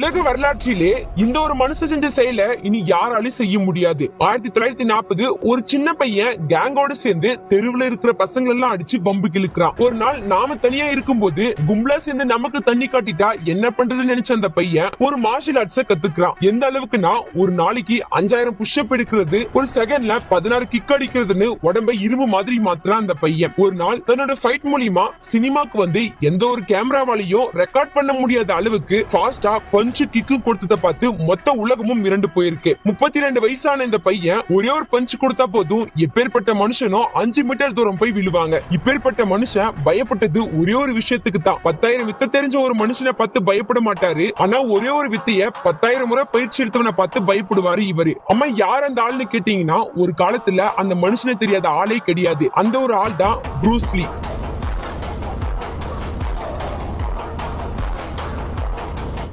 உலக வரலாற்றிலே இந்த ஒரு மனுஷன் செஞ்ச செயல இனி யாராலும் செய்ய முடியாது. ஆயிரத்தி தொள்ளாயிரத்தி நாற்பது ஒரு சின்ன பையன் கேங்கோட சேர்ந்து தெருவுல இருக்கிற பசங்க எல்லாம் அடிச்சு பம்பு கிழக்கிறான் ஒரு நாள் நாம தனியா இருக்கும் போது கும்பலா சேர்ந்து நமக்கு தண்ணி காட்டிட்டா என்ன பண்றதுன்னு நினைச்ச அந்த பையன் ஒரு மார்ஷல் ஆர்ட்ஸ கத்துக்கிறான். எந்த அளவுக்குன்னா ஒரு நாளைக்கு அஞ்சாயிரம் புஷ்அப் எடுக்கிறது ஒரு செகண்ட்ல பதினாறு கிக் அடிக்கிறதுன்னு உடம்பை இரும்பு மாதிரி மாத்துறான் அந்த பையன். ஒரு நாள் தன்னோட ஃபைட் மூலியமா சினிமாக்கு வந்து எந்த ஒரு கேமராவாலையும் ரெக்கார்ட் பண்ண முடியாத அளவுக்கு ஃபாஸ்டா பஞ்சு கிக்கு கொடுத்ததை பார்த்து மொத்த உலகமும் மிரண்டு போயிருக்கு. முப்பத்தி ரெண்டு வயசான இந்த பையன் ஒரே ஒரு பஞ்சு கொடுத்தா போதும். எப்பேற்பட்ட மனுஷனும் அஞ்சு மீட்டர் தூரம் போய் விழுவாங்க. இப்பேற்பட்ட மனுஷன் பயப்பட்டது ஒரே ஒரு விஷயத்துக்கு தான். பத்தாயிரம் வித்த தெரிஞ்ச ஒரு மனுஷனை பார்த்து பயப்பட மாட்டாரு. ஆனா ஒரே ஒரு வித்தைய பத்தாயிரம் முறை பயிற்சி எடுத்தவனை பார்த்து பயப்படுவாரு இவரு. அம்மா யார் அந்த ஆள்னு கேட்டீங்கன்னா ஒரு காலத்துல அந்த மனுஷனை தெரியாத ஆளே கிடையாது. அந்த ஒரு ஆள் தான் ப்ரூஸ்லி